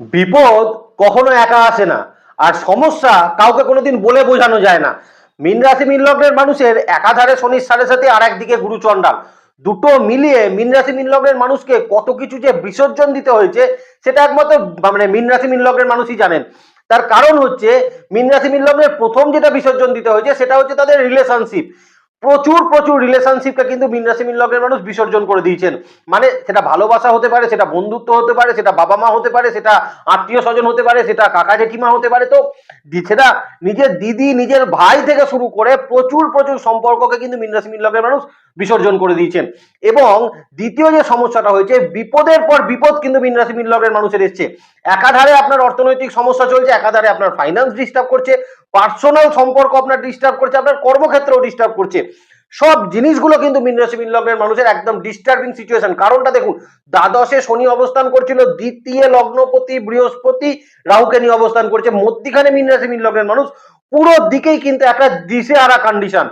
বিপদ কখনো একা আসে না, আর সমস্যা কাউকে কোনোদিন বলে বোঝানো যায় না। মীন রাশি, মীন লগ্নের মানুষের একাধারে শনির সাড়ে সাথে আর একদিকে গুরু চণ্ডাল দুটো মিলিয়ে মীন রাশি, মীন লগ্নের মানুষকে কত কিছু যে বিসর্জন দিতে হয়েছে, সেটা একমাত্র মানে মীন রাশি, মীন লগ্নের মানুষই জানেন। তার কারণ হচ্ছে, মীন রাশি, মীন লগ্নের প্রথম যেটা বিসর্জন দিতে হয়েছে, সেটা হচ্ছে তাদের রিলেশনশিপ প্রচুর প্রচুর রিলেশনশিপকে কিন্তু মীন রাশি, মীন লগ্নের মানুষ বিসর্জন করে দিয়েছেন। মানে সেটা ভালোবাসা হতে পারে, সেটা বন্ধুত্ব হতে পারে, সেটা বাবা মা হতে পারে, সেটা আত্মীয় স্বজন হতে পারে, সেটা কাকা জেঠিমা হতে পারে। তো সেটা নিজের দিদি, নিজের ভাই থেকে শুরু করে প্রচুর প্রচুর সম্পর্ককে কিন্তু মীন রাশি, মীন লগ্নের মানুষ বিসর্জন করে দিয়েছেন। এবং দ্বিতীয় যে সমস্যাটা হয়েছে, বিপদের পর বিপদ কিন্তু মীন রাশি, মীন লগ্নের মানুষের এসছে। একাধারে আপনার অর্থনৈতিক সমস্যা চলছে, একাধারে আপনার ফাইন্যান্স ডিস্টার্ব করছে। পার্সোনাল সম্পর্ক আপনার ডিস্টার্ব করছে, আপনার কর্মক্ষেত্রেও ডিস্টার্ব করছে। সব জিনিসগুলো কিন্তু মিন রাশি, মিন লগ্নের মানুষের একদম ডিস্টার্বিং সিচুয়েশন কারণটা দেখুন, দ্বাদশে শনি অবস্থান করছিল, দ্বিতীয় লগ্নপতি, বৃহস্পতি রাহুকে নিয়ে অবস্থান করছে। মধ্যিখানে মিন রাশি, মিন লগ্নের মানুষ, পুরো দিকেই কিন্তু একটা দিশে আরা কন্ডিশন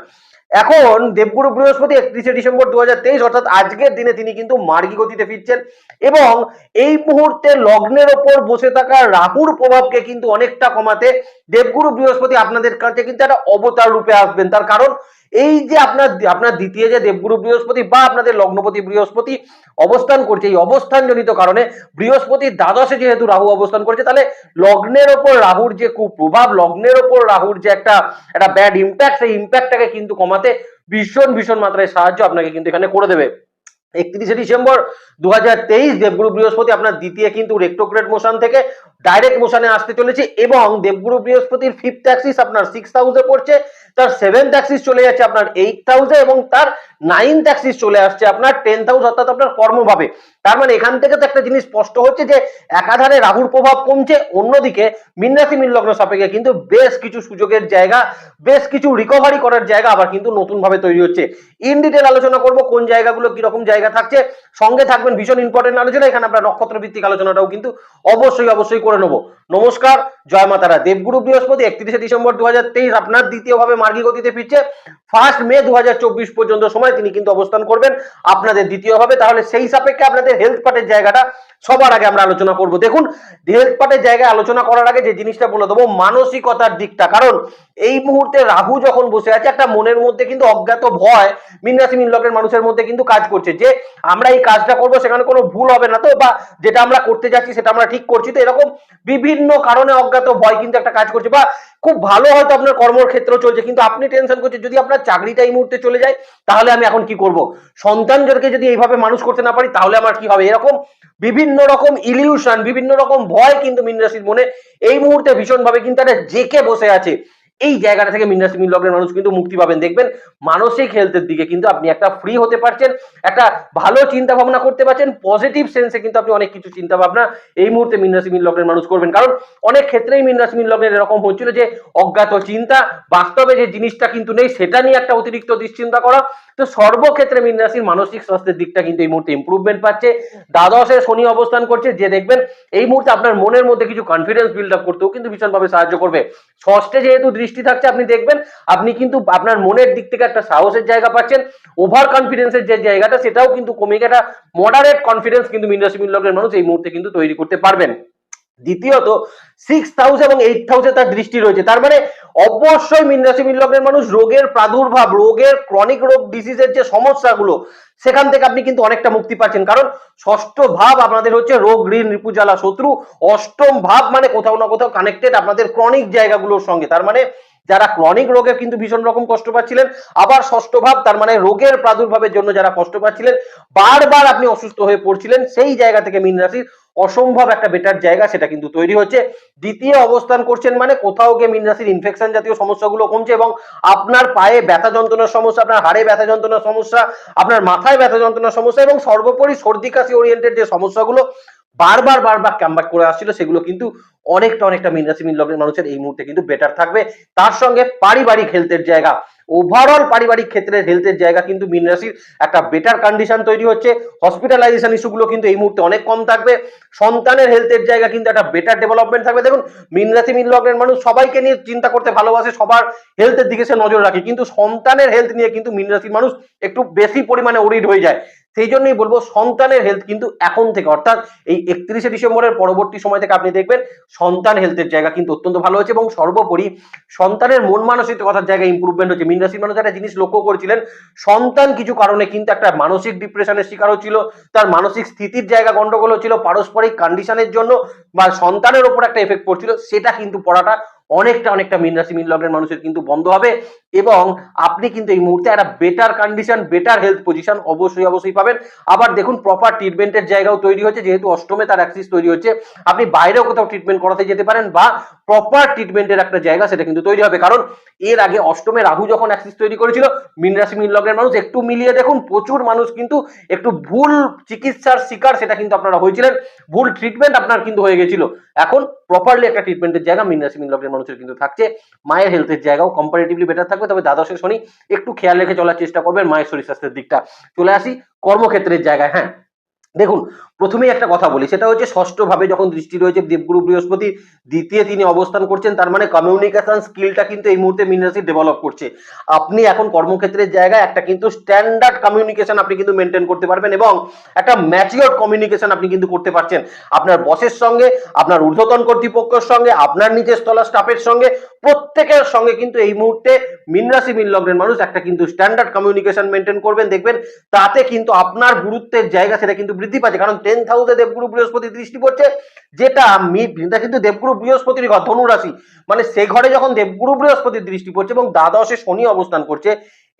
এখন দেবগুরু বৃহস্পতি একত্রিশে ডিসেম্বর দু হাজার তেইশ, অর্থাৎ আজকের দিনে তিনি কিন্তু মার্গী গতিতে ফিরছেন এবং এই মুহূর্তে লগ্নের ওপর বসে থাকা রাহুর প্রভাবকে কিন্তু অনেকটা কমাতে দেবগুরু বৃহস্পতি আপনাদের কাছে কিন্তু একটা অবতার রূপে আসবেন। তার কারণ এই যে আপনার আপনার দ্বিতীয় যে দেবগুরু বৃহস্পতি বা আপনাদের লগ্নপতি বৃহস্পতি অবস্থান করছে, এই অবস্থানজনিত কারণে বৃহস্পতি দ্বাদশে যেহেতু রাহু অবস্থান করছে, তাহলে লগ্নের ওপর রাহুর যে কুপ্রভাব, লগ্নের ওপর রাহুর যে একটা একটা ব্যাড ইম্প্যাক্ট সেই ইম্প্যাক্টটাকে কিন্তু কমাতে ভীষণ ভীষণ মাত্রায় সাহায্য আপনাকে কিন্তু এখানে করে দেবে। একত্রিশে ডিসেম্বর দু হাজার তেইশ দেবগুরু বৃহস্পতি আপনার দ্বিতীয় কিন্তু রেক্টোগ্রেড মোশন থেকে ডাইরেক্ট মোশনে আসতে চলেছে এবং দেবগুরু বৃহস্পতির ফিফথ অ্যাক্সিস আপনার সিক্স হাউসে পড়ছে। তার সেভেন্থ অ্যাক্সিস চলে যাচ্ছে আপনার এইট এবং তার নাইন্থ অ্যাক্সিস চলে আসছে আপনার টেন হাউস অর্থাৎ আপনার কর্মভাবে। তার মানে এখান থেকে তো একটা জিনিস স্পষ্ট হচ্ছে যে একাধারে রাহুর প্রভাব কমছে, অন্যদিকে মিনরাশি মিন লগ্ন সাপেক্ষে কিন্তু বেশ কিছু সুযোগের জায়গা, বেশ কিছু রিকভারি করার জায়গা আবার কিন্তু নতুন ভাবে তৈরি হচ্ছে। ইন ডিটেল আলোচনা করব, কোন জায়গাগুলো কীরকম জায়গা থাকছে, সঙ্গে থাকবেন, ভীষণ ইম্পর্টেন্ট আলোচনা, এখানে আমরা নক্ষত্র ভিত্তিক আলোচনাটাও কিন্তু অবশ্যই অবশ্যই করে নেব। নমস্কার, জয় মাতারা দেবগুরু বৃহস্পতি, একত্রিশে ডিসেম্বর দু হাজার তেইশ, আপনার দ্বিতীয়ভাবে মার্গী গতিতে ফিরছে। ফার্স্ট মে দু হাজার চব্বিশ পর্যন্ত সময়, তিনি কিন্তু অবস্থান করবেন আপনাদের দ্বিতীয় হবে তাহলে সেই সাপেক্ষে আপনাদের হেলথ পার্টের জায়গাটা সবার আগে আমরা আলোচনা করব। দেখুন হেলথ পার্টের জায়গায় আলোচনা করার আগে যে জিনিসটা বলে দেবো, মানসিকতার দিকটা। কারণ এই মুহূর্তে রাহু যখন বসে আছে, একটা মনের মধ্যে কিন্তু অজ্ঞাত ভয়, মিন রাশি, মিন লগ্নের মানুষের মধ্যে কিন্তু কাজ করছে। যে আমরা এই কাজটা করব, সেখানে কোনো ভুল হবে না তো, বা যেটা আমরা করতে যাচ্ছি, সেটা আমরা ঠিক করছি। তো এরকম বিভিন্ন কারণে অজ্ঞাত ভয় কিন্তু একটা কাজ করছে, বা খুব ভালো হয়তো আপনার কর্মক্ষেত্র চলছে, কিন্তু আপনি টেনশন করছেন, যদি আপনার চাকরিটা এই মুহূর্তে চলে যায়, তাহলে আমি এখন কি করব? সন্তানদেরকে যদি এইভাবে মানুষ করতে না পারি, তাহলে আমার কি হবে? এরকম বিভিন্ন রকম ইলিউশন বিভিন্ন রকম ভয় কিন্তু মিন রাশির মনে এই মুহূর্তে ভীষণভাবে কিন্তু একটা জেকে বসে আছে। এই জায়গাটা থেকে মিন রাশি মিন লগ্নের মানুষ কিন্তু মুক্তি পাবেন। দেখবেন মানসিক হেলথের দিকে কিন্তু আপনি একটা ফ্রি হতে পারছেন, একটা ভালো চিন্তা ভাবনা করতে পারছেন পজিটিভ সেন্সে কিন্তু আপনি অনেক কিছু চিন্তা ভাবনা এই মুহূর্তে মিন রাশি মিন লগ্নের মানুষ করবেন। কারণ অনেক ক্ষেত্রেই মিন রাশি মিন লগ্নের এরকম হচ্ছিল যে অজ্ঞাত চিন্তা, বাস্তবে যে জিনিসটা কিন্তু নেই, সেটা নিয়ে একটা অতিরিক্ত দুশ্চিন্তা করা। তো সর্বক্ষেত্রে মিন রাশির মানসিক স্বাস্থ্যের দিকটা কিন্তু এই মুহূর্তে ইম্প্রুভমেন্ট পাচ্ছে। দ্বাদশে শনি অবস্থান করছে, যে দেখবেন এই মুহূর্তে আপনার মনের মধ্যে কিছু কনফিডেন্স বিল্ড আপ করতেও কিন্তু ভীষণভাবে সাহায্য করবে। ষষ্ঠে যেহেতু দৃষ্টি থাকছে, আপনি দেখবেন, আপনি কিন্তু আপনার মনের দিক থেকে একটা সাহসের জায়গা পাচ্ছেন ওভার কনফিডেন্সের যে জায়গাটা, সেটাও কিন্তু কমে একটা মডারেট কনফিডেন্স কিন্তু মিনরাশি লগ্নের মানুষ এই মুহূর্তে কিন্তু তৈরি করতে পারবেন। দ্বিতীয়ত সিক্স হাউস এবং এইট হাউসে তার দৃষ্টি রয়েছে, তার মানে অবশ্যই মিন রাশি, মিন লগ্নের মানুষ রোগের প্রাদুর্ভাব, রোগের ক্রনিক রোগ ডিসিজের যে সমস্যাগুলো, সেখান থেকে আপনি কিন্তু অনেকটা মুক্তি পাচ্ছেন। কারণ ষষ্ঠ ভাব আপনাদের হচ্ছে রোগ ঋণ রিপুজালা শত্রু। অষ্টম ভাব মানে কোথাও না কোথাও কানেক্টেড আপনাদের ক্রনিক জায়গাগুলোর সঙ্গে। তার মানে যারা ক্রনিক রোগে কিন্তু ভীষণ রকম কষ্ট পাচ্ছিলেন, আবার ষষ্ঠ ভাব, তার মানে রোগের প্রাদুর্ভাবের জন্য যারা কষ্ট পাচ্ছিলেন, বারবার আপনি অসুস্থ হয়ে পড়ছিলেন, সেই জায়গা থেকে মিন রাশির অসম্ভব একটা বেটার জায়গা সেটা কিন্তু তৈরি হচ্ছে। দ্বিতীয় অবস্থান করছেন মানে কোথাও গিয়ে মিন রাশির ইনফেকশন জাতীয় সমস্যাগুলো কমছে এবং আপনার পায়ে ব্যথা যন্ত্রণার সমস্যা, আপনার হাড়ে ব্যথা যন্ত্রণার সমস্যা, আপনার মাথায় ব্যথা যন্ত্রণার সমস্যা এবং সর্বোপরি সর্দি কাশি ওরিয়েন্টেড যে সমস্যাগুলো বারবার বারবার ক্যাম্বাক করে আসছিল, সেগুলো কিন্তু অনেকটা অনেকটা মিন রাশি মিন লগ্নের মানুষের এই মুহূর্তে কিন্তু বেটার থাকবে। তার সঙ্গে পারিবারিক হেলথের জায়গা ওভারঅল পারিবারিক ক্ষেত্রে হেলথের জায়গা কিন্তু মিন রাশির একটা বেটার কন্ডিশন তৈরি হচ্ছে। হসপিটালাইজেশন ইস্যুগুলো কিন্তু এই মুহূর্তে অনেক কম থাকবে। সন্তানের হেলথের জায়গা কিন্তু একটা বেটার ডেভেলপমেন্ট থাকবে। দেখুন মিন রাশি মিন লগ্নের মানুষ সবাইকে নিয়ে চিন্তা করতে ভালোবাসে, সবার হেলথের দিকে সে নজর রাখে। কিন্তু সন্তানের হেলথ নিয়ে কিন্তু মিন রাশির মানুষ একটু বেশি পরিমাণে ওরিড হয়ে যায়। সেই জন্যই বলব সন্তানের হেলথ কিন্তু এখন থেকে, অর্থাৎ এই একত্রিশে ডিসেম্বরের পরবর্তী সময় থেকে আপনি দেখবেন সন্তান হেলথের জায়গা কিন্তু অত্যন্ত ভালো হয়েছে এবং সর্বোপরি সন্তানের মন মানসিকতার জায়গায় ইম্প্রুভমেন্ট হচ্ছে মিন রাশির মানুষ একটা জিনিস লক্ষ্য করেছিলেন, সন্তান কিছু কারণে কিন্তু একটা মানসিক ডিপ্রেশনের শিকার হচ্ছিল, তার মানসিক স্থিতির জায়গা গন্ডগোল হচ্ছিল, পারস্পরিক কন্ডিশনের জন্য বা সন্তানের ওপর একটা এফেক্ট পড়ছিল, সেটা কিন্তু পড়াটা অনেকটা অনেকটা মিন রাশি, মিন লগ্নের মানুষের কিন্তু বন্ধ হবে। এবং আপনি কিন্তু এই মুহূর্তে একটা better condition better health position অবশ্যই অবশ্যই পাবেন। আবার দেখুন প্রপার ট্রিটমেন্টের জায়গাও তৈরি হচ্ছে যেহেতু অষ্টমে তার অ্যাক্সিস তৈরি হচ্ছে। আপনি বাইরেও কোথাও ট্রিটমেন্ট করাতে যেতে পারেন বা প্রপার ট্রিটমেন্টের একটা জায়গা সেটা কিন্তু তৈরি হবে। কারণ এর আগে অষ্টমে রাহু যখন অ্যাক্সিস তৈরি করেছিল, মিন রাশি, মিন লগ্নের মানুষ, একটু মিলিয়ে দেখুন, প্রচুর মানুষ কিন্তু একটু ভুল চিকিৎসার শিকার সেটা কিন্তু আপনারা হয়েছিলেন। ভুল ট্রিটমেন্ট আপনার কিন্তু হয়ে গেছিল। এখন প্রপারলি একটা ট্রিটমেন্টের জায়গা মিন রাশি, মিন লগ্নের মানুষের কিন্তু থাকছে। মায়ের হেলথের জায়গাও কম্পারেটিভলি বেটার থাকবে। তবে দ্বাদশের শনি একটু খেয়াল রেখে চলার চেষ্টা করবেন, মায়ের শরীর স্বাস্থ্যের দিকটা। চলে আসি কর্মক্ষেত্রের জায়গায় হ্যাঁ। দেখুন প্রথমেই একটা কথা বলি, সেটা হচ্ছে ষষ্ঠভাবে যখন দৃষ্টি রয়েছে দেবগুরু বৃহস্পতি, দ্বিতীয় তিনি অবস্থান করছেন, তার মানে কমিউনিকেশন স্কিলটা কিন্তু এই মুহূর্তে মিন রাশি ডেভেলপ করছে। আপনি এখন কর্মক্ষেত্রের জায়গায় একটা কিন্তু স্ট্যান্ডার্ড কমিউনিকেশন আপনি কিন্তু মেনটেন করতে পারবেন এবং একটা ম্যাচিওর কমিউনিকেশন আপনি কিন্তু করতে পারছেন। আপনার বসের সঙ্গে, আপনার ঊর্ধ্বতন কর্তৃপক্ষের সঙ্গে, আপনার নিজের স্থলা স্টাফের সঙ্গে, প্রত্যেকের সঙ্গে কিন্তু এই মুহূর্তে মিন রাশি লগ্নের মানুষ একটা কিন্তু স্ট্যান্ডার্ড কমিউনিকেশন মেনটেন করবেন, দেখবেন তাতে কিন্তু আপনার গুরুত্বের জায়গা সেটা কিন্তু বৃদ্ধি পাচ্ছে। কারণ টেন্থ হাউসে দেবগুরু বৃহস্পতি দৃষ্টি পড়ছে, যেটা এটা কিন্তু দেবগুরু বৃহস্পতির ঘর ধনু রাশি মানে সে ঘরে যখন দেবগুরু বৃহস্পতির দৃষ্টি পড়ছে এবং দ্বাদশে শনি অবস্থান করছে,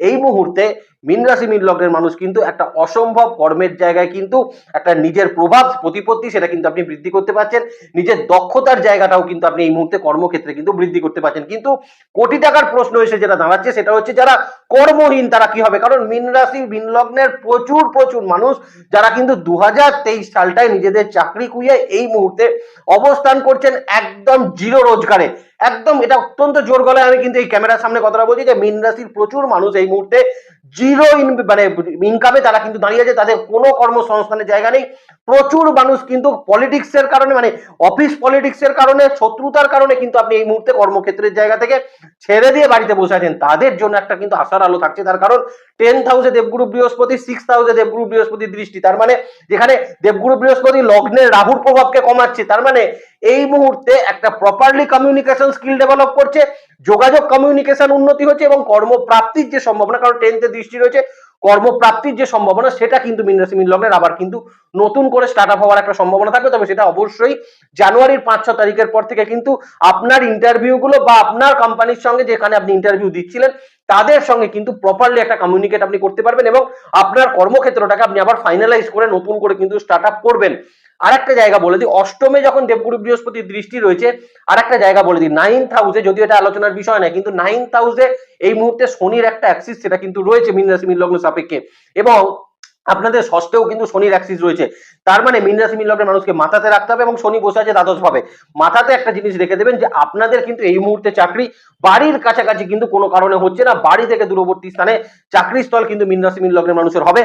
এই মুহূর্তে মিন রাশি, মিন লগ্নের মানুষ কিন্তু একটা অসম্ভব কর্মের জায়গায় কিন্তু একটা নিজের প্রভাব, প্রতিপত্তি সেটা কিন্তু আপনি বৃদ্ধি করতে পারছেন। নিজের দক্ষতার জায়গাটাও কিন্তু আপনি এই মুহূর্তে কর্মক্ষেত্রে কিন্তু বৃদ্ধি করতে পারছেন। কিন্তু কোটি টাকার প্রশ্ন এসে যেটা দাঁড়াচ্ছে, সেটা হচ্ছে যারা কর্মহীন তারা কি হবে? কারণ মিন রাশি, মিন লগ্নের প্রচুর প্রচুর মানুষ, যারা কিন্তু দু হাজার সালটায় নিজেদের চাকরি কুইয়ে এই মুহূর্তে অবস্থান করছেন একদম জিরো রোজগারে। একদম এটা অত্যন্ত জোর গলায় আমি কিন্তু এই ক্যামেরার সামনে কথাটা বলছি যে মিন রাশির প্রচুর মানুষ এই মুহূর্তে জিরো ইন মানে ইনকামে তারা কিন্তু দাঁড়িয়ে আছে, তাদের কোনো কর্মসংস্থানের জায়গা নেই। প্রচুর মানুষ কিন্তু পলিটিক্সের কারণে মানে অফিস পলিটিক্সের কারণে, শত্রুতার কারণে কিন্তু আপনি এই মুহূর্তে কর্মক্ষেত্রের জায়গা থেকে ছেড়ে দিয়ে বাড়িতে বসে আছেন। তাদের জন্য একটা কিন্তু আশার আলো থাকছে, তার কারণ টেন্থ হাউসে দেবগুরু বৃহস্পতি সিক্স হাউসে দেবগুরু বৃহস্পতির দৃষ্টি। তার মানে যেখানে দেবগুরু বৃহস্পতি লগ্নের রাহুর প্রভাবকে কমাচ্ছে, তার মানে এই মুহূর্তে একটা প্রপারলি কমিউনিকেশন স্কিল ডেভেলপ করছে, যোগাযোগ কমিউনিকেশন উন্নতি হচ্ছে এবং কর্মপ্রাপ্তির যে সম্ভাবনা, কারণ টেন্থে দৃষ্টি রয়েছে, কর্মপ্রাপ্তির যে সম্ভাবনা, সেটা কিন্তু মিন রাশি মিন লগ্নের আবার কিন্তু নতুন করে স্টার্ট আপ হওয়ার একটা সম্ভাবনা থাকবে। তবে সেটা অবশ্যই জানুয়ারির পাঁচ, ছ তারিখের পর থেকে কিন্তু আপনার ইন্টারভিউ গুলো বা আপনার কোম্পানির সঙ্গে যেখানে আপনি ইন্টারভিউ দিচ্ছিলেন তাদের সঙ্গে কিন্তু প্রপারলি একটা কমিউনিকেট আপনি করতে পারবেন এবং আপনার কর্মক্ষেত্রটাকে আপনি আবার ফাইনালাইজ করে নতুন করে কিন্তু স্টার্ট আপ করবেন। আর একটা জায়গা বলে দিই, অষ্টমে যখন দেবগুরু বৃহস্পতির দৃষ্টি রয়েছে আর একটা জায়গা বলে দিই নাইন হাউসে যদিও এটা আলোচনার বিষয় নয়, কিন্তু নাইন হাউসে এই মুহূর্তে শনির একটা অ্যাক্সিস সেটা কিন্তু রয়েছে মিন রাশি মিন লগ্ন সাপেক্ষে। এবং আপনাদের ষষ্ঠেও কিন্তু শনির অ্যাক্সিস রয়েছে। তার মানে মিন রাশি, মিন লগ্নের মানুষকে মাথাতে রাখতে হবে এবং শনি বসে আছে দ্বাদশ ভাবে। মাথাতে একটা জিনিস রেখে দেবেন যে আপনাদের কিন্তু এই মুহূর্তে চাকরি বাড়ির কাছাকাছি কিন্তু কোনো কারণে হচ্ছে না। বাড়ি থেকে দূরবর্তী স্থানে চাকরি স্থল কিন্তু মিন রাশি, মিন লগ্নের মানুষের হবে।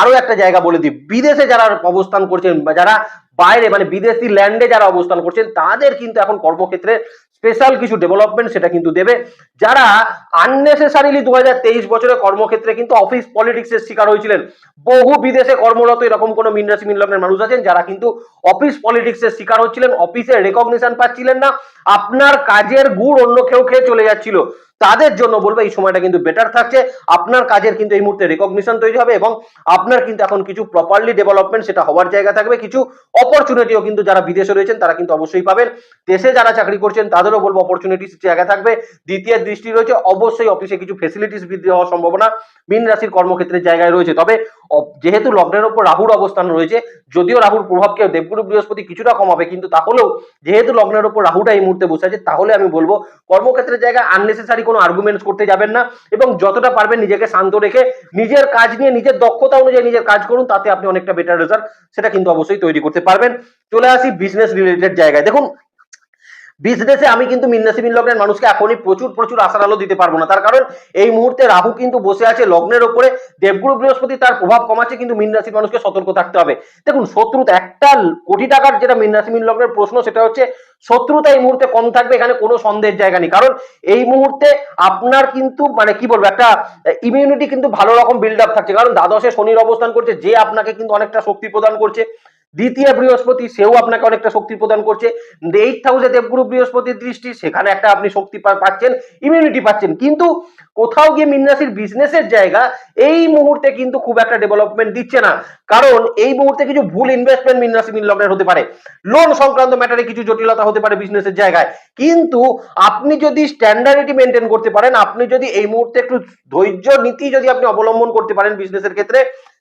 আরও একটা জায়গা বলে দিই, বিদেশে যারা অবস্থান করছেন যারা বাইরে মানে বিদেশি ল্যান্ডে যারা অবস্থান করছেন, তাদের কিন্তু এখন কর্মক্ষেত্রে স্পেশাল কিছু ডেভেলপমেন্ট সেটা কিন্তু দেবে। যারা আননেসেসারিলি দু হাজার তেইশ বছরে কর্মক্ষেত্রে কিন্তু অফিস পলিটিক্স এর শিকার হয়েছিলেন। বহু বিদেশে কর্মরত এরকম কোনো মিনরাশি মিনলগ্নের মানুষ আছেন যারা কিন্তু অফিস পলিটিক্স এর শিকার হচ্ছিলেন অফিসে রেকগনিশন পাচ্ছিলেন না। আপনার কাজের গুড় অন্য কেউ খেয়ে চলে যাচ্ছিল। তাদের জন্য বলব, এই সময়টা কিন্তু বেটার থাকছে। আপনার কাজের কিন্তু এই মুহূর্তে রেকগনিশন তৈরি হবে এবং আপনার কিন্তু এখন কিছু প্রপারলি ডেভেলপমেন্ট সেটা হওয়ার জায়গা থাকবে। কিছু অপরচুনিটিও কিন্তু যারা বিদেশে রয়েছেন, তারা কিন্তু অবশ্যই পাবেন। দেশে যারা চাকরি করছেন, তাদেরও বলব অপরচুনিটিস জায়গা থাকবে। দ্বিতীয় দৃষ্টি রয়েছে, অবশ্যই অফিসে কিছু ফেসিলিটিস বৃদ্ধি হওয়ার সম্ভাবনা। মিন রাশির কর্মক্ষেত্রের জায়গায় রয়েছে। তবে যেহেতু লগ্নের ওপর রাহুর অবস্থান রয়েছে, যদিও রাহুর প্রভাবকে দেবগুরু বৃহস্পতি কিছুটা কমাবে, কিন্তু তাহলেও যেহেতু লগ্নের ওপর রাহুটা এই মুহূর্তে বসে আছে, তাহলে আমি বলব কর্মক্ষেত্রের জায়গায় আননেসেসারি কোনো আর্গুমেন্টস করতে যাবেন না এবং যতটা পারবেন নিজেকে শান্ত রেখে নিজের কাজ নিয়ে নিজের দক্ষতা অনুযায়ী নিজের কাজ করুন, তাতে আপনি অনেকটা বেটার রেজাল্ট সেটা কিন্তু অবশ্যই তৈরি করতে পারবেন। চলে আসি বিজনেস রিলেটেড জায়গায়। দেখুন বিজনেসে আমি কিন্তু মিন রাশি মিন লগ্নের মানুষকে এখনই প্রচুর প্রচুর আশার আলো দিতে পারব না। তার কারণ এই মুহূর্তে রাহু কিন্তু বসে আছে লগ্নের ওপরে। দেবগুরু বৃহস্পতি তার প্রভাব কমাচ্ছে, কিন্তু মিন রাশির মানুষকে সতর্ক থাকতে হবে। দেখুন, শত্রুতা একটা কোটি টাকার যেটা মিন রাশি মিন লগ্নের প্রশ্ন, সেটা হচ্ছে শত্রুতা এই মুহূর্তে কম থাকবে, এখানে কোনো সন্দেহের জায়গা নেই। কারণ এই মুহূর্তে আপনার কিন্তু মানে কি বলব, একটা ইমিউনিটি কিন্তু ভালো রকম বিল্ড আপ থাকছে। কারণ দ্বাদশে শনির অবস্থান করছে, যে আপনাকে কিন্তু অনেকটা শক্তি প্রদান করছে। দ্বিতীয় বৃহস্পতি, সেও আপনাকে অনেকটা শক্তি প্রদান করছে। এইট হাউসে দেবগুরু বৃহস্পতির দৃষ্টি, সেখানে একটা আপনি শক্তি পাচ্ছেন ইমিউনিটি পাচ্ছেন। কিন্তু কোথাও গিয়ে মিনরাশির বিজনেসের জায়গা এই মুহূর্তে কিন্তু খুব একটা ডেভেলপমেন্ট দিচ্ছে না। কারণ এই মুহূর্তে কিছু ভুল ইনভেস্টমেন্ট মিনরাশি মিন লগ্নের হতে পারে। লোন সংক্রান্ত ম্যাটারে কিছু জটিলতা হতে পারে বিজনেসের জায়গায়। কিন্তু আপনি যদি স্ট্যান্ডার্ডিটি মেনটেন করতে পারেন, আপনি যদি এই মুহূর্তে একটু ধৈর্য নীতি যদি আপনি অবলম্বন করতে পারেন বিজনেসের ক্ষেত্রে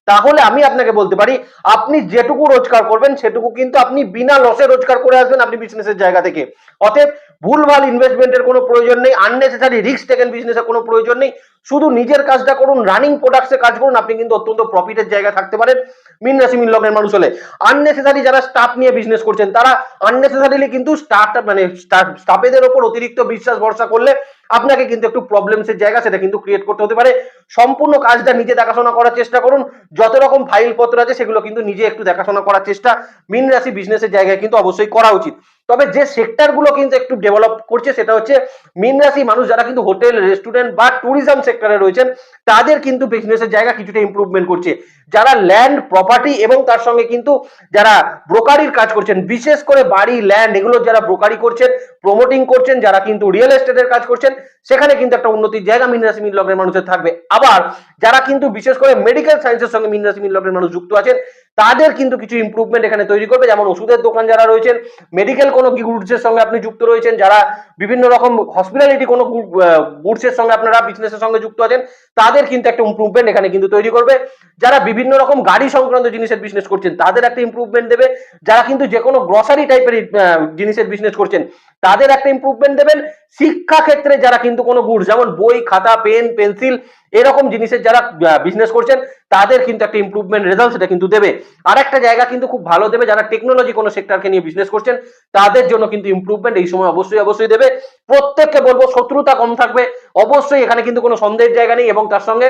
তাহলে আমি আপনাকে বলতে পারি, আপনি যেটুকু রোজগার করবেন সেটুকু কিন্তু আপনি বিনা লসে রোজগার করে আসবেন আপনি বিজনেসের জায়গা থেকে। অতএব ভুলভাল ইনভেস্টমেন্টের কোনো প্রয়োজন নেই আননেসেসারি রিস্ক টেকেন বিজনেসের কোনো প্রয়োজন নেই। শুধু নিজের কাজটা করুন রানিং প্রোডাক্টসে কাজ করুন, আপনি কিন্তু অত্যন্ত প্রফিটের জায়গা থাকতে পারেন। মিন রাশি মিন লগ্নের মানুষ হলে। আননেসেসারি যারা স্টাফ নিয়ে বিজনেস করছেন, তারা আননেসেসারিলি কিন্তু স্টার্ট মানে স্টাফেদের ওপর অতিরিক্ত বিশ্বাস, ভরসা করলে আপনাকে কিন্তু একটু প্রবলেমসের জায়গা সেটা কিন্তু ক্রিয়েট করতে হতে পারে। সম্পূর্ণ কাজটা নিজে দেখাশোনা করার চেষ্টা করুন। যত রকম ফাইল পত্র আছে, সেগুলো কিন্তু নিজে একটু দেখাশোনা করার চেষ্টা। মিন রাশি বিজনেসের জায়গায় কিন্তু অবশ্যই করা উচিত। তবে যে সেক্টরগুলো কিন্তু একটু ডেভেলপ করছে সেটা হচ্ছে মিন রাশি মানুষ যারা কিন্তু হোটেল রেস্টুরেন্ট বা ট্যুরিজম সেক্টরে রয়েছেন, তাদের কিন্তু বিজনেসের জায়গা কিছুটা ইম্প্রুভমেন্ট করছে। যারা ল্যান্ড প্রপার্টি এবং তার সঙ্গে কিন্তু যারা ব্রোকারির কাজ করছেন, বিশেষ করে বাড়ি ল্যান্ড এগুলো যারা ব্রোকারি করছেন প্রমোটিং করছেন, যারা কিন্তু রিয়েল এস্টেটের কাজ করছেন, সেখানে কিন্তু একটা উন্নতির জায়গা মিন রাশি, মিন লগ্নের মানুষের থাকবে। আবার যারা কিন্তু বিশেষ করে মেডিকেল সায়েন্সের সঙ্গে মিন রাশি, মিন লগ্নের মানুষ যুক্ত আছেন, তাদের কিন্তু কিছু ইমপ্রুভমেন্ট এখানে তৈরি করবে। যেমন ওষুধের দোকান যারা রয়েছেন মেডিকেল কোনো গুডসের সঙ্গে আপনি যুক্ত রয়েছেন, যারা বিভিন্ন রকম হসপিটালিটি কোনো গুডসের সঙ্গে আপনারা বিজনেসের সঙ্গে যুক্ত আছেন, তাদের কিন্তু একটা ইমপ্রুভমেন্ট এখানে কিন্তু তৈরি করবে। যারা বিভিন্ন রকম গাড়ি সংক্রান্ত জিনিসের বিজনেস করছেন, তাদের একটা ইমপ্রুভমেন্ট দেবে। যারা কিন্তু যে কোনো গ্রসারি টাইপের জিনিসের বিজনেস করছেন তাদের একটা ইমপ্রুভমেন্ট দেবেন। শিক্ষা ক্ষেত্রে যারা কিন্তু কোনো গুডস যেমন বই, খাতা, পেন, পেন্সিল, এরকম জিনিসের যারা বিজনেস করছেন, তাদের কিন্তু একটা ইমপ্রুভমেন্ট রেজাল্ট সেটা কিন্তু দেবে। আর একটা জায়গা কিন্তু খুব ভালো দেবে, যারা টেকনোলজি কোনো সেক্টরকে নিয়ে বিজনেস করছেন, তাদের জন্য কিন্তু ইমপ্রুভমেন্ট এই সময় অবশ্যই অবশ্যই দেবে। প্রত্যেককে বলব, শত্রুতা কম থাকবে। অবশ্যই এখানে কিন্তু কোনো সন্দেহের জায়গা নেই এবং তার সঙ্গে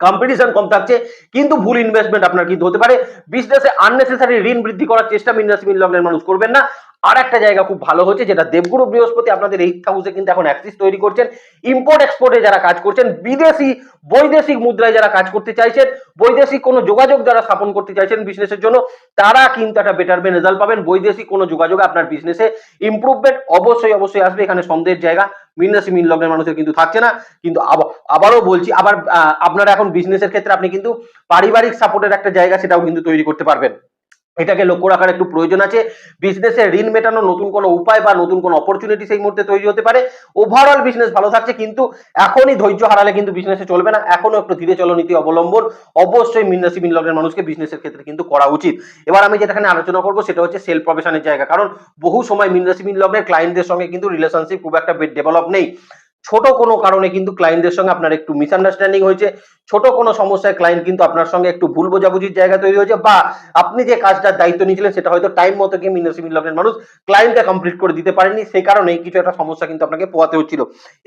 কম্পিটিশন কম থাকছে। কিন্তু ভুল ইনভেস্টমেন্ট আপনার কিন্তু হতে পারে। বিজনেসে আননেসেসারি ঋণ বৃদ্ধি করার চেষ্টা মিনরাস মিন লগ্নের মানুষ করবেন না। আর একটা জায়গা খুব ভালো হচ্ছে, যেটা দেবগুরু বৃহস্পতি আপনাদের এইট হাউসে কিন্তু এখন অ্যাক্সিস তৈরি করছেন। ইম্পোর্ট এক্সপোর্টে যারা কাজ করছেন, বিদেশি, বৈদেশিক মুদ্রায় যারা কাজ করতে চাইছেন, বৈদেশিক কোনো যোগাযোগ যারা স্থাপন করতে চাইছেন বিজনেসের জন্য, তারা কিন্তু একটা বেটারমেন্ট রেজাল্ট পাবেন। বৈদেশিক কোনো যোগাযোগ আপনার বিজনেসে ইমপ্রুভমেন্ট অবশ্যই অবশ্যই আসবে। এখানে সন্দেহের জায়গা। মিন রাশি, মিন লগ্নের মানুষের কিন্তু থাকছে না। কিন্তু আবার- আবারও বলছি, আবার আপনারা এখন বিজনেসের ক্ষেত্রে আপনি কিন্তু পারিবারিক সাপোর্টের একটা জায়গা সেটাও কিন্তু তৈরি করতে পারবেন। এটাকে লক্ষ্য রাখার একটু প্রয়োজন আছে। বিজনেসে ঋণ মেটানোর নতুন কোনো উপায় বা নতুন কোনো অপরচুনিটি সেই মুহূর্তে তৈরি হতে পারে। ওভারঅল বিজনেস ভালো থাকছে কিন্তু এখনই ধৈর্য হারালে কিন্তু বিজনেসে চলবে না। এখনও একটু ধীরে চলো নীতি অবলম্বন। অবশ্যই মিনরাশি, মিন মানুষকে বিজনেসের ক্ষেত্রে কিন্তু করা উচিত। এবার আমি যেটা এখানে আলোচনা করব সেটা হচ্ছে সেলফ প্রফেশনের জায়গা। কারণ বহু সময় মিনরাশি, মিন ক্লায়েন্টদের সঙ্গে কিন্তু রিলেশনশিপ খুব একটা ডেভেলপ নেই। ছোট কোনো কারণে কিন্তু ক্লায়েন্টদের সঙ্গে আপনার একটু মিসআন্ডারস্ট্যান্ডিং হয়েছে, ছোট কোনো সমস্যায় ক্লায়েন্ট কিন্তু আপনার সঙ্গে একটু ভুল বোঝাবুঝির জায়গা তৈরি হয়েছে বা আপনি যে কাজটার দায়িত্ব নিয়েছিলেন সেটা হয়তো টাইম মতো গিয়ে মিনাসি মিলনের মানুষ ক্লায়েন্টকে কমপ্লিট করে দিতে পারেনি সেই কারণেই কিছু একটা সমস্যা কিন্তু আপনাকে পোয়াতে হচ্ছিল।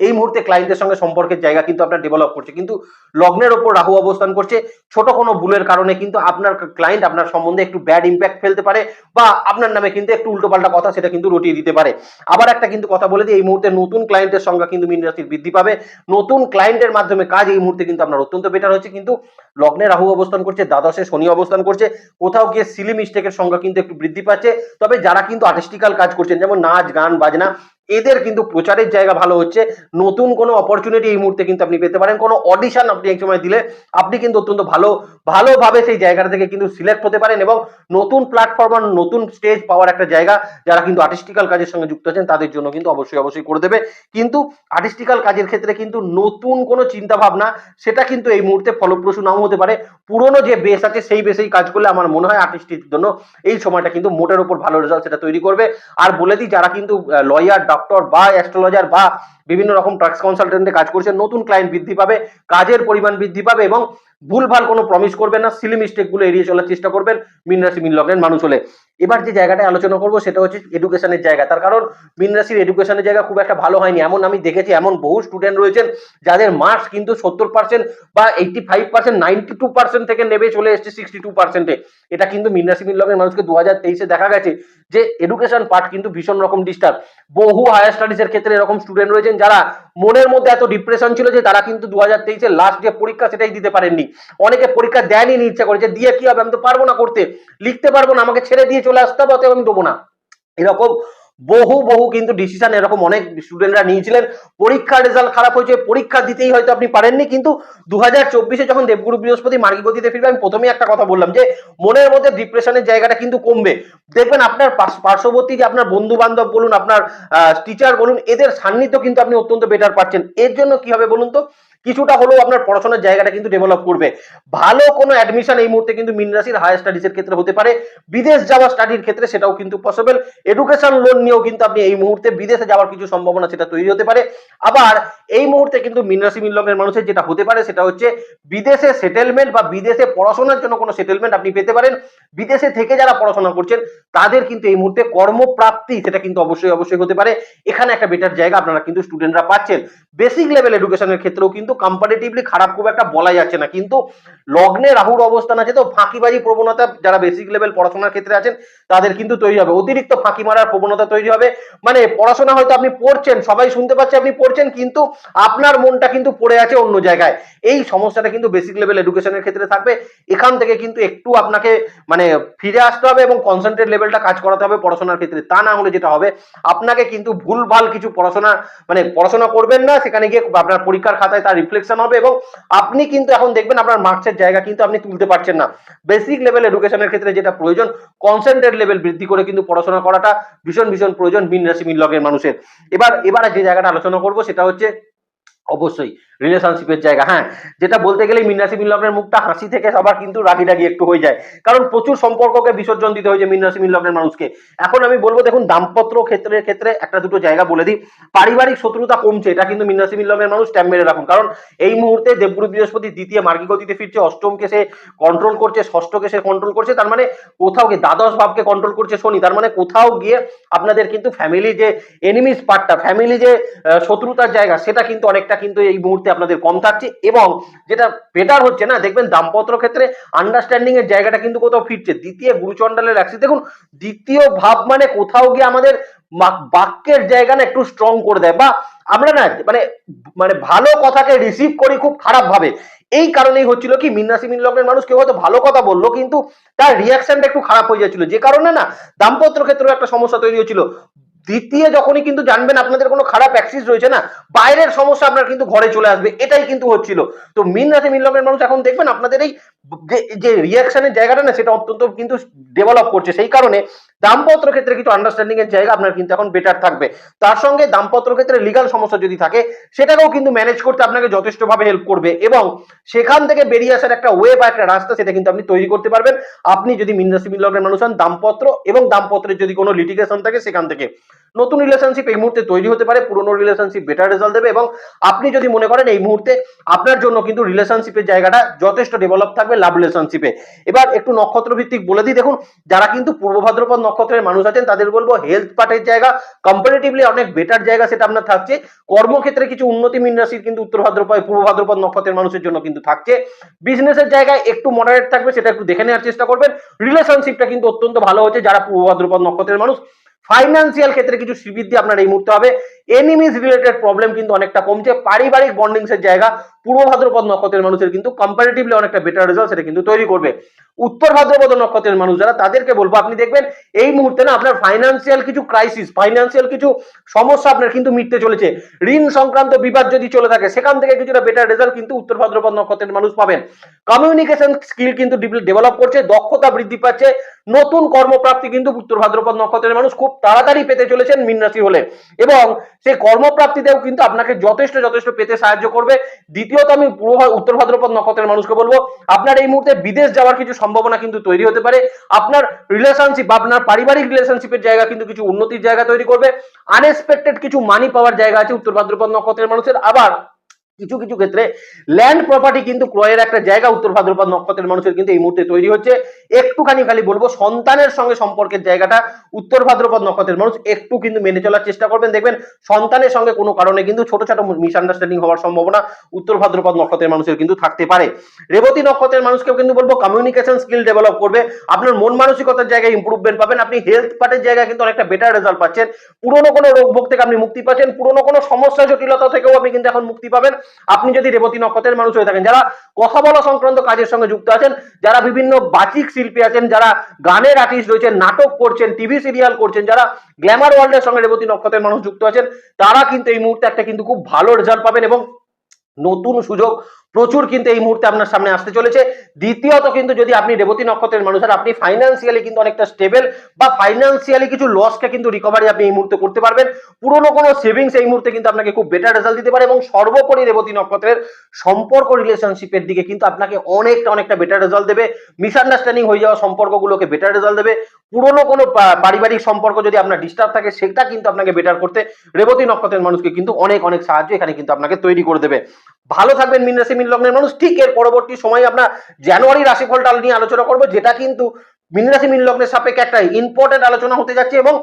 এই মুহূর্তে ক্লায়েন্টের সঙ্গে সম্পর্কের জায়গা কিন্তু আপনার ডেভেলপ করছে, কিন্তু লগ্নের ওপর রাহু অবস্থান করছে, ছোট কোনো ভুলের কারণে কিন্তু আপনার ক্লায়েন্ট আপনার সম্বন্ধে একটু ব্যাড ইম্প্যাক্ট ফেলতে পারে বা আপনার নামে কিন্তু একটু উল্টোপাল্টা কথা সেটা কিন্তু রটিয়ে দিতে পারে। আবার একটা কিন্তু কথা বলে দিই, এই মুহূর্তে নতুন ক্লায়েন্টের সংখ্যা কিন্তু রাশির বৃদ্ধি পাবে। নতুন ক্লায়েন্টের মাধ্যমে কাজ এই মুহূর্তে কিন্তু আপনার অত্যন্ত বেটার হচ্ছে। কিন্তু লগ্নে রাহু অবস্থান করছে, দ্বাদশে শনি অবস্থান করছে, কোথাও গিয়ে সিলি মিস্টেকের সংখ্যা কিন্তু একটু বৃদ্ধি পাচ্ছে। তবে যারা কিন্তু আর্টিস্টিক্যাল কাজ করছেন, যেমন নাচ, গান, বাজনা এদের কিন্তু প্রচারের জায়গা ভালো হচ্ছে। নতুন কোনো অপরচুনিটি এই মুহূর্তে কিন্তু আপনি পেতে পারেন। কোনো অডিশন আপনি এক সময় দিলে আপনি কিন্তু অত্যন্ত ভালো, ভালোভাবে সেই জায়গাটা থেকে কিন্তু সিলেক্ট হতে পারেন এবং নতুন প্ল্যাটফর্ম নতুন স্টেজ পাওয়ার একটা জায়গা যারা কিন্তু আর্টিস্টিক্যাল কাজের সঙ্গে যুক্ত আছেন, তাদের জন্য কিন্তু অবশ্যই অবশ্যই করে দেবে। কিন্তু আর্টিস্টিক্যাল কাজের ক্ষেত্রে কিন্তু নতুন কোনো চিন্তা ভাবনা সেটা কিন্তু এই মুহূর্তে ফলপ্রসূ নাও হতে পারে। পুরনো যে বেস আছে, সেই বেসেই কাজ করলে আমার মনে হয় আর্টিস্টের জন্য এই সময়টা কিন্তু মোটের উপর ভালো রেজাল্ট সেটা তৈরি করবে। আর বলে দিই, যারা কিন্তু লয়ার ডক্টর বা অ্যাস্ট্রোলজার বা বিভিন্ন রকম ট্যাক্স কনসালটেন্টে কাজ করছেন নতুন ক্লায়েন্ট বৃদ্ধি পাবে, কাজের পরিমাণ বৃদ্ধি পাবে এবং ভুলভাল কোনো প্রমিস করবেন না সিলি মিস্টেকগুলো এড়িয়ে চলার চেষ্টা করবেন, মিন রাশি, মিন লগ্নের মানুষ হলে। এবার যে জায়গাটা আলোচনা করব সেটা হচ্ছে এডুকেশনের জায়গা। তার কারণ মিন রাশির এডুকেশনের জায়গা খুব একটা ভালো হয়নি। এমন আমি দেখেছি, এমন বহু স্টুডেন্ট রয়েছেন যাদের মার্কস কিন্তু সত্তর পার্সেন্ট বা eighty five percent ninety two percent থেকে নেবে চলে এসছে সিক্সটি টু পার্সেন্টে এটা কিন্তু মিন রাশি, মিন লগ্নের মানুষকে দু হাজার তেইশে দেখা গেছে যে এডুকেশন পার্ট কিন্তু ভীষণ রকম ডিস্টার্ব বহু হায়ার স্টাডিজের ক্ষেত্রে এরকম স্টুডেন্ট রয়েছেন যারা মনের মধ্যে এত ডিপ্রেশন ছিল যে তারা কিন্তু দু হাজার তেইশের লাস্ট যে পরীক্ষা সেটাই দিতে পারেননি। অনেকে পরীক্ষা দেয়নি নি ইচ্ছা করে যে দিয়ে কি হবে? আমি তো পারব না করতে। লিখতে পারব না, আমাকে ছেড়ে দিয়ে চলে আসতে হবে, অতএব আমি দেবো না। এরকম বহু বহু কিন্তু ডিসিশন এরকম অনেক স্টুডেন্টরা নিয়েছিলেন। পরীক্ষার রেজাল্ট খারাপ হয়েছে, পরীক্ষা দিতেই হয়তো আপনি পারেননি, কিন্তু দু হাজার চব্বিশে যখন দেবগুরু বৃহস্পতি মার্গী গতিতে ফিরবে, আমি প্রথমেই একটা কথা বললাম যে, মনের মধ্যে ডিপ্রেশনের জায়গাটা কিন্তু কমবে। দেখবেন আপনার পার্শ্ববর্তী যে আপনার বন্ধু বান্ধব বলুন, আপনার টিচার বলুন, এদের সান্নিধ্য কিন্তু আপনি অত্যন্ত বেটার পাচ্ছেন। এর জন্য কি হবে বলুন তো? কিছুটা হলেও আপনার পড়াশোনার জায়গাটা কিন্তু ডেভেলপ করবে। ভালো কোনো অ্যাডমিশন এই মুহূর্তে কিন্তু মিন রাশির হায়ার স্টাডিজের ক্ষেত্রে হতে পারে। বিদেশ যাওয়া স্টাডির ক্ষেত্রে সেটাও কিন্তু পসিবল এডুকেশন লোন নিয়েও কিন্তু আপনি এই মুহূর্তে বিদেশে যাওয়ার কিছু সম্ভাবনা সেটা তৈরি হতে পারে। আবার এই মুহূর্তে কিন্তু মিন রাশি, মিন লগ্নের মানুষের যেটা হতে পারে সেটা হচ্ছে বিদেশে সেটেলমেন্ট বা বিদেশে পড়াশোনার জন্য কোনো সেটেলমেন্ট আপনি পেতে পারেন। বিদেশে থেকে যারা পড়াশোনা করছেন, তাদের কিন্তু এই মুহূর্তে কর্মপ্রাপ্তি সেটা কিন্তু অবশ্যই অবশ্যই হতে পারে। এখানে একটা বেটার জায়গা আপনারা কিন্তু স্টুডেন্টরা পাচ্ছেন। বেসিক লেভেল এডুকেশনের ক্ষেত্রেও কিন্তু কম্পারেটিভলি খারাপ খুব একটা বলা যাচ্ছে না। কিন্তু লগ্নে রাহুর অবস্থান আছে তো, ফাঁকিবাজি প্রবণতা যারা বেসিক লেভেল পড়াশোনার ক্ষেত্রে আছেন, তাদের কিন্তু তৈরি হবে। অতিরিক্ত ফাঁকি মারার প্রবণতা তৈরি হবে। মানে পড়াশোনা হয়তো আপনি পড়ছেন, সবাই শুনতে পাচ্ছে আপনি পড়ছেন, কিন্তু আপনার মনটা কিন্তু পড়ে আছে অন্য জায়গায়। এই সমস্যাটা কিন্তু বেসিক লেভেল এডুকেশনের ক্ষেত্রে থাকবে। এখান থেকে কিন্তু একটু আপনাকে মানে ফিরে আসতে হবে এবং কনসেন্ট্রেট লেভেলটা কাজ করাতে হবে পড়াশোনার ক্ষেত্রে। তা না হলে যেটা হবে, আপনাকে কিন্তু ভুলভাল কিছু পড়াশোনা মানে পড়াশোনা করবেন না, সেখানে গিয়ে আপনার পরীক্ষার খাতায় তার রিফ্লেকশন হবে এবং আপনি কিন্তু এখন দেখবেন আপনার মার্কসের জায়গা কিন্তু আপনি তুলতে পারছেন না। বেসিক লেভেল এডুকেশনের ক্ষেত্রে যেটা প্রয়োজন কনসেন্ট্রেট লেভেল বৃদ্ধি করে কিন্তু পড়াশোনা করাটা ভীষণ ভীষণ প্রয়োজন, মিন রাশি, মিন লগের মানুষের। এবার এবার যে জায়গাটা আলোচনা করব সেটা হচ্ছে, অবশ্যই রিলেশনশিপের জায়গা হ্যাঁ? যেটা বলতে গেলে মিনরাশি মিন লগ্নের মুখটা হাসি থেকে সবার কিন্তু রাগি রাগি একটু হয়ে যায়। কারণ প্রচুর সম্পর্ককে বিসর্জন দিতে হয়েছে মিনরাশি মিন লগ্নের মানুষকে। এখন আমি বলব, দেখুন, দাম্পত্য ক্ষেত্রের ক্ষেত্রে একটা দুটো জায়গা বলে দিই। পারিবারিক শত্রুতা কমছে, এটা কিন্তু মিনরাশি মিন লগ্নের মানুষ ট্যাম মেরে রাখুন। কারণ এই মুহূর্তে দেবগুরু বৃহস্পতি দ্বিতীয় মার্গী গতিতে ফিরছে, অষ্টমকে সে কন্ট্রোল করছে, ষষ্ঠকে সে কন্ট্রোল করছে, তার মানে কোথাও গিয়ে, দ্বাদশ ভাবকে কন্ট্রোল করছে শনি, তার মানে কোথাও গিয়ে আপনাদের কিন্তু ফ্যামিলি যে এনিমিস পার্টটা ফ্যামিলি যে শত্রুতার জায়গা, সেটা কিন্তু অনেকটা কিন্তু এই মুহূর্তে আপনাদের কম থাকছে এবং যেটা বেটার হচ্ছে না, দেখবেন দাম্পত্য ক্ষেত্রে আন্ডারস্ট্যান্ডিং এর জায়গাটা কিন্তু কোথাও ফিরছে। দ্বিতীয় গুরুচণ্ডালের অ্যাক্সিস দেখুন, দ্বিতীয় ভাব মানে কোথাও গিয়ে আমাদের বাক্যের জায়গা না একটু স্ট্রং করে দেয় বা আমরা না মানে মানে ভালো কথাকে রিসিভ করি খুব খারাপ ভাবে এই কারণেই হচ্ছিল কি মিন্নাসি মিন লগ্নের মানুষ কেউ হয়তো ভালো কথা বলল, কিন্তু তার রিয়াকশনটা একটু খারাপ হয়ে যাচ্ছিল। যে কারণে না, দাম্পত্য ক্ষেত্রেও একটা সমস্যা তৈরি হচ্ছিল। দ্বিতীয় যখনই কিন্তু জানবেন আপনাদের কোনো খারাপ অ্যাক্সিস রয়েছে না, বাইরের সমস্যা আপনার কিন্তু ঘরে চলে আসবে, এটাই কিন্তু হচ্ছিল। তো মিন রাশি মিন লগ্নের মানুষ এখন দেখবেন আপনাদের এই যে- রিয়াকশনের জায়গাটা না, সেটা অত্যন্ত কিন্তু ডেভেলপ করছে। সেই কারণে দাম্পত্য ক্ষেত্রে কিছু আন্ডারস্ট্যান্ডিং এর জায়গা আপনার কিন্তু এখন বেটার থাকবে। তার সঙ্গে দাম্পত্য ক্ষেত্রে লিগাল সমস্যা যদি থাকে, সেটাকেও কিন্তু ম্যানেজ করতে আপনাকে যথেষ্টভাবে হেল্প করবে এবং সেখান থেকে বেরিয়ে আসার একটা ওয়ে বা একটা রাস্তা সেটা কিন্তু আপনি তৈরি করতে পারবেন। আপনি যদি মিন রাশি মানুষ হন দাম্পত্র এবং দাম্পত্রের যদি কোনো লিটিগেশন থাকে সেখান থেকে। নতুন রিলেশনশিপ এই মুহূর্তে তৈরি হতে পারে, পুরনো রিলেশনশিপ বেটার রেজাল্ট দেবে এবং আপনি যদি মনে করেন এই মুহূর্তে আপনার জন্য কিন্তু রিলেশনশিপের জায়গাটা যথেষ্ট ডেভেলপ থাকবে। লাভ রিলেশনশিপে এবার একটু নক্ষত্র ভিত্তিক বলে দিই। দেখুন, যারা কিন্তু পূর্ব ভাদ্রপদ নক্ষত্রের মানুষ আছেন, তাদের বলব হেলথ পার্টের জায়গা। কম্পারেটিভলি অনেক বেটার জায়গা সেটা আপনার থাকছে। কর্মক্ষেত্রে কিছু উন্নতি মিন রাশির কিন্তু উত্তর ভাদ্রপদ, পূর্ব ভাদ্রপদ নক্ষত্রের মানুষের জন্য কিন্তু থাকছে। বিজনেসের জায়গায় একটু মডারেট থাকবে, সেটা একটু দেখে নেওয়ার চেষ্টা করবেন। রিলেশনশিপটা কিন্তু অত্যন্ত ভালো হচ্ছে যারা পূর্ব ভাদ্রপদ নক্ষত্রের মানুষ। ফাইন্যান্সিয়াল ক্ষেত্রে কিছু শ্রীবৃদ্ধি আপনার এই মুহূর্তে হবে। এনিমিজ রিলেটেড প্রবলেম কিন্তু অনেকটা কমছে। পারিবারিক বন্ডিংস এর জায়গা পূর্ব ভাদ্রপদ নক্ষত্রের মানুষের কিন্তু কম্পারেটিভলি অনেকটা বেটার রেজাল্ট সেটা কিন্তু তৈরি করবে। উত্তর ভাদ্রপদ নক্ষত্রের মানুষ যারা, তাদেরকে বলব, আপনি দেখবেন এই মুহূর্তে না আপনার ফাইন্যান্সিয়াল কিছু ক্রাইসিস ফাইন্যান্সিয়াল কিছু সমস্যা আপনার কিন্তু মিটতে চলেছে। ঋণ সংক্রান্ত বিবাদ যদি চলে থাকে, সেখান থেকে কিছুটা বেটার রেজাল্ট কিন্তু উত্তর ভাদ্রপদ নক্ষত্রের মানুষ পাবেন। কমিউনিকেশন স্কিল কিন্তু ডেভেলপ করছে, দক্ষতা বৃদ্ধি পাচ্ছে, নতুন কর্মপ্রাপ্তি কিন্তু উত্তর ভাদ্রপদ নক্ষত্রের মানুষ খুব তাড়াতাড়ি পেতে চলেছেন মিন রাশি হলে। এবং সেই কর্মপ্রাপ্তিতেও কিন্তু আপনাকে যথেষ্ট যথেষ্ট পেতে সাহায্য করবে। দ্বিতীয়ত আমি উত্তর ভাদ্রপদ নক্ষত্রের মানুষকে বলব, আপনার এই মুহূর্তে বিদেশ যাওয়ার কিছু সম্ভাবনা কিন্তু তৈরি হতে পারে। আপনার রিলেশনশিপ আপনার পারিবারিক রিলেশনশিপের জায়গা কিন্তু কিছু উন্নতির জায়গা তৈরি করবে। আনএক্সপেক্টেড কিছু মানি পাওয়ার জায়গা আছে উত্তর ভাদ্রপদ নক্ষত্রের মানুষের। আবার কিছু কিছু ক্ষেত্রে ল্যান্ড প্রপার্টি কিন্তু ক্রয়ের একটা জায়গা উত্তর ভাদ্রপদ নক্ষত্রের মানুষের কিন্তু এই মুহূর্তে তৈরি হচ্ছে। একটুখানি খালি বলব, সন্তানের সঙ্গে সম্পর্কের জায়গাটা উত্তর ভাদ্রপদ নক্ষত্রের মানুষ একটু কিন্তু মেনে চলার চেষ্টা করবেন। দেখবেন, সন্তানের সঙ্গে কোনো কারণে কিন্তু ছোট ছোট মিসআন্ডারস্ট্যান্ডিং হওয়ার সম্ভাবনা উত্তর ভাদ্রপদ নক্ষত্রের মানুষের কিন্তু থাকতে পারে। রেবতী নক্ষত্রের মানুষকেও কিন্তু বলব কমিউনিকেশন স্কিল ডেভেলপ করবে। আপনার মন মানসিকতার জায়গায় ইম্প্রুভমেন্ট পাবেন। আপনি হেলথ পার্টের জায়গায় কিন্তু অনেকটা বেটার রেজাল্ট পাচ্ছেন। পুরোনো কোনো রোগ ভোগ থেকে আপনি মুক্তি পাচ্ছেন। পুরনো কোনো সমস্যা জটিলতা থেকেও আপনি কিন্তু এখন মুক্তি পাবেন। আপনি যদি রেবতী নক্ষত্রের মানুষ হয়ে থাকেন, যারা কথা বলা সংক্রান্ত কাজের সঙ্গে যুক্ত আছেন, যারা বিভিন্ন বাচিক শিল্পী আছেন, যারা গানের আর্টিস্ট রয়েছেন, নাটক করছেন টিভি সিরিয়াল করছেন, যারা গ্ল্যামার ওয়ার্ল্ডের সঙ্গে রেবতী নক্ষত্রের মানুষ যুক্ত আছেন, তারা কিন্তু এই মুহূর্তে একটা কিন্তু খুব ভালো রেজাল্ট পাবেন এবং নতুন সুযোগ প্রচুর কিন্তু এই মুহূর্তে আপনার সামনে আসতে চলেছে। দ্বিতীয়ত কিন্তু যদি আপনি রেবতী নক্ষত্রের মানুষ আর আপনি ফাইন্যান্সিয়ালি কিন্তু অনেকটা স্টেবল বা ফাইন্যান্সিয়ালি কিছু লসকে কিন্তু রিকভারি আপনি এই মুহূর্তে করতে পারবেন। পুরোনো কোনো সেভিংস এই মুহূর্তে কিন্তু আপনাকে খুব বেটার রেজাল্ট দিতে পারে এবং সর্বোপরি রেবতী নক্ষত্রের সম্পর্ক রিলেশনশিপের দিকে কিন্তু আপনাকে অনেকটা অনেকটা বেটার রেজাল্ট দেবে। মিসআন্ডারস্ট্যান্ডিং হয়ে যাওয়া সম্পর্কগুলোকে বেটার রেজাল্ট দেবে। পুরোনো কোনো পারিবারিক সম্পর্ক যদি আপনার ডিস্টার্ব থাকে, সেটা কিন্তু আপনাকে বেটার করতে রেবতী নক্ষত্রের মানুষকে কিন্তু অনেক অনেক সাহায্য এখানে কিন্তু আপনাকে তৈরি করে দেবে। ভালো থাকবেন মিন রাশি মিন লগ্নের মানুষ, ঠিক এর পরবর্তী সময় আমরা জানুয়ারি রাশিফলটা নিয়ে আলোচনা করব, যেটা কিন্তু মিন রাশি, মিন লগ্নের সাপেক্ষে একটা ইম্পর্টেন্ট আলোচনা হতে যাচ্ছে এবং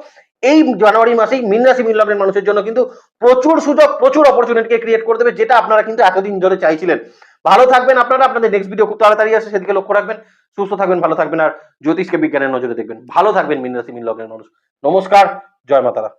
এই জানুয়ারি মাসেই মিন রাশি, মিন লগ্নের মানুষের জন্য কিন্তু প্রচুর সুযোগ, প্রচুর অপরচুনিটিকে ক্রিয়েট করে দেবে, যেটা আপনারা কিন্তু এতদিন ধরে চাইছিলেন। ভালো থাকবেন আপনারা, আপনাদের নেক্সট ভিডিও খুব তাড়াতাড়ি আসে, সেদিকে লক্ষ্য রাখবেন, সুস্থ থাকবেন, ভালো থাকবেন, আর জ্যোতিষকে বিজ্ঞানের নজরে দেখবেন। ভালো থাকবেন মিন রাশি, মিন লগ্নের মানুষ। নমস্কার, জয় মাতারা।